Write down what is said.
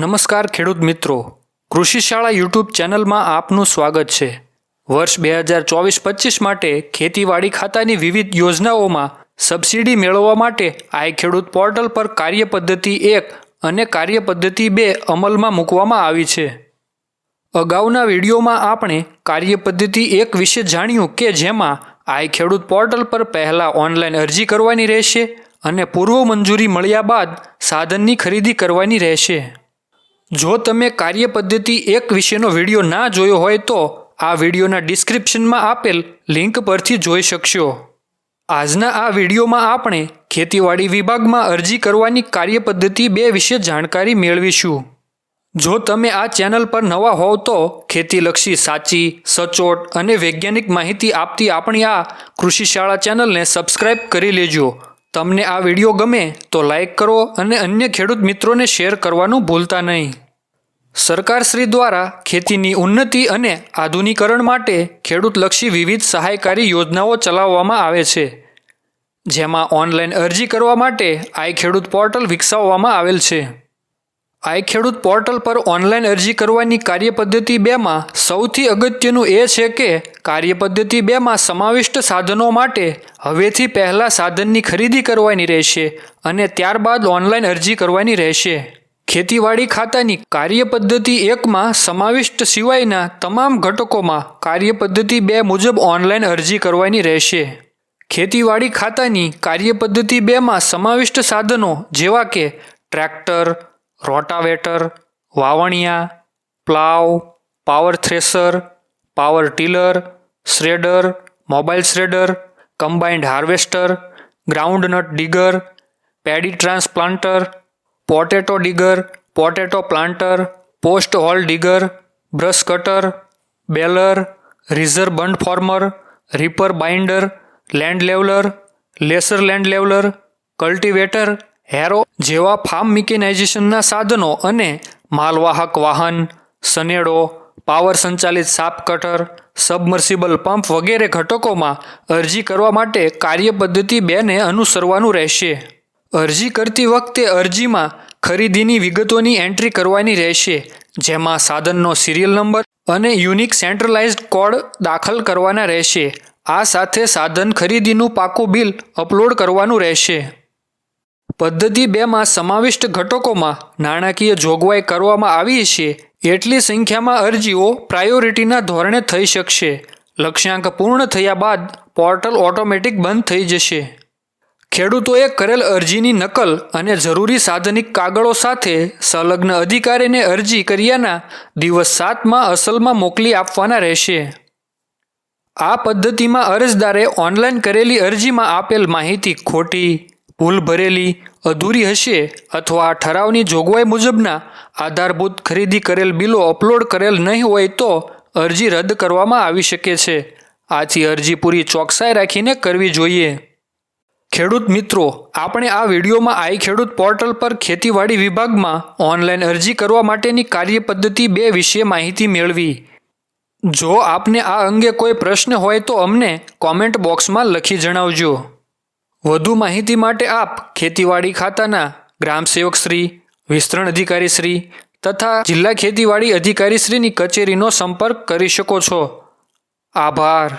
નમસ્કાર ખેડૂત મિત્રો. કૃષિ શાળા યુટ્યુબ ચેનલમાં આપનું સ્વાગત છે. વર્ષ બે હજાર ચોવીસ પચીસ માટે ખેતીવાડી ખાતાની વિવિધ યોજનાઓમાં સબસિડી મેળવવા માટે આઈ ખેડૂત પોર્ટલ પર કાર્ય પદ્ધતિ એક અને કાર્ય પદ્ધતિ બે અમલમાં મૂકવામાં આવી છે. અગાઉના વિડીયોમાં આપણે કાર્ય પદ્ધતિ એક વિશે જાણ્યું કે જેમાં આઈ ખેડૂત પોર્ટલ પર પહેલાં ઓનલાઈન અરજી કરવાની રહેશે અને પૂર્વ મંજૂરી મળ્યા બાદ સાધનની ખરીદી કરવાની રહેશે. જો તમે કાર્ય પદ્ધતિ એક વિશેનો વીડિયો ના જોયો હોય તો આ વિડીયોના ડિસ્ક્રિપ્શનમાં આપેલ લિંક પરથી જોઈ શકશો. આજના આ વિડીયોમાં આપણે ખેતીવાડી વિભાગમાં અરજી કરવાની કાર્ય પદ્ધતિ બે વિશે જાણકારી મેળવીશું. જો તમે આ ચેનલ પર નવા હોવ તો ખેતીલક્ષી સાચી, સચોટ અને વૈજ્ઞાનિક માહિતી આપતી આપણી આ કૃષિ શાળા ચેનલને સબસ્ક્રાઇબ કરી લેજો. તમને આ વીડિયો ગમે તો લાઈક કરો અને અન્ય ખેડૂત મિત્રોને શેર કરવાનું ભૂલતા નહીં. સરકારશ્રી દ્વારા ખેતીની ઉન્નતિ અને આધુનિકરણ માટે ખેડૂતલક્ષી વિવિધ સહાયકારી યોજનાઓ ચલાવવામાં આવે છે. જેમાં ઓનલાઈન અરજી કરવા માટે આઈ ખેડૂત પોર્ટલ વિકસાવવામાં આવેલ છે. આઈ ખેડૂત પોર્ટલ પર ઓનલાઈન અરજી કરવાની કાર્યપદ્ધતિ બેમાં સૌથી અગત્યનું એ છે કે કાર્યપદ્ધતિ બેમાં સમાવિષ્ટ સાધનો માટે હવેથી પહેલાં સાધનની ખરીદી કરવાની રહેશે અને ત્યારબાદ ઓનલાઈન અરજી કરવાની રહેશે. ખેતીવાડી ખાતાની કાર્યપદ્ધતિ એકમાં સમાવિષ્ટ સિવાયના તમામ ઘટકોમાં કાર્યપદ્ધતિ બે મુજબ ઓનલાઈન અરજી કરવાની રહેશે. ખેતીવાડી ખાતાની કાર્યપદ્ધતિ બેમાં સમાવિષ્ટ સાધનો જેવા કે tractor rotavator, વાવણિયા, plough, power thresher power tiller, shredder mobile shredder, combined harvester groundnut digger, paddy transplanter, potato digger, potato planter, post hole digger, brush cutter, baler ridger bund former, reaper binder, land leveller, laser land leveller, cultivator harrow, જેવા farm મિકેનાઇઝેશનના સાધનો અને માલવાહક વાહન, Sanedo, power સંચાલિત સાપ cutter, submersible pump વગેરે ઘટકોમાં અરજી કરવા માટે કાર્યપદ્ધતિ બેને અનુસરવાનું રહેશે. અરજી કરતી વખતે અરજીમાં ખરીદીની વિગતોની એન્ટ્રી કરવાની રહેશે, જેમાં સાધનનો સિરિયલ નંબર અને યુનિક સેન્ટ્રલાઇઝ્ડ કોડ દાખલ કરવાના રહેશે. આ સાથે સાધન ખરીદીનું પાકું બિલ અપલોડ કરવાનું રહેશે. પદ્ધતિ બેમાં સમાવિષ્ટ ઘટકોમાં નાણાકીય જોગવાઈ કરવામાં આવી છે, એટલી સંખ્યામાં અરજીઓ પ્રાયોરિટીના ધોરણે થઈ શકશે. લક્ષ્યાંક પૂર્ણ થયા બાદ પોર્ટલ ઓટોમેટિક બંધ થઈ જશે. ખેડૂતોએ કરેલ અરજીની નકલ અને જરૂરી સાધનિક કાગળો સાથે સંલગ્ન અધિકારીને અરજી કર્યાના દિવસ સાતમાં અસલમાં મોકલી આપવાના રહેશે. આ પદ્ધતિમાં અરજદારે ઓનલાઈન કરેલી અરજીમાં આપેલ માહિતી ખોટી ભૂલ ભરેલી, અધૂરી હશે અથવા ઠરાવની જોગવાઈ મુજબના આધારભૂત ખરીદી કરેલ બિલો અપલોડ કરેલ નહીં હોય તો અરજી રદ કરવામાં આવી શકે છે. આથી અરજી પૂરી ચોકસાઈ રાખીને કરવી જોઈએ. ખેડૂત મિત્રો, આપણે આ વિડીયોમાં આઈ ખેડૂત પોર્ટલ પર ખેતીવાડી વિભાગમાં ઓનલાઈન અરજી કરવા માટેની કાર્યપદ્ધતિ બે વિશે માહિતી મેળવી. જો આપને આ અંગે કોઈ પ્રશ્ન હોય તો અમને કોમેન્ટ બોક્સમાં લખી જણાવજો. વધુ માહિતી માટે આપ ખેતીવાડી ખાતાના ગ્રામ સેવક શ્રી, વિસ્તરણ અધિકારી શ્રી તથા જિલ્લા ખેતીવાડી અધિકારી શ્રીની કચેરીનો સંપર્ક કરી શકો છો. આભાર.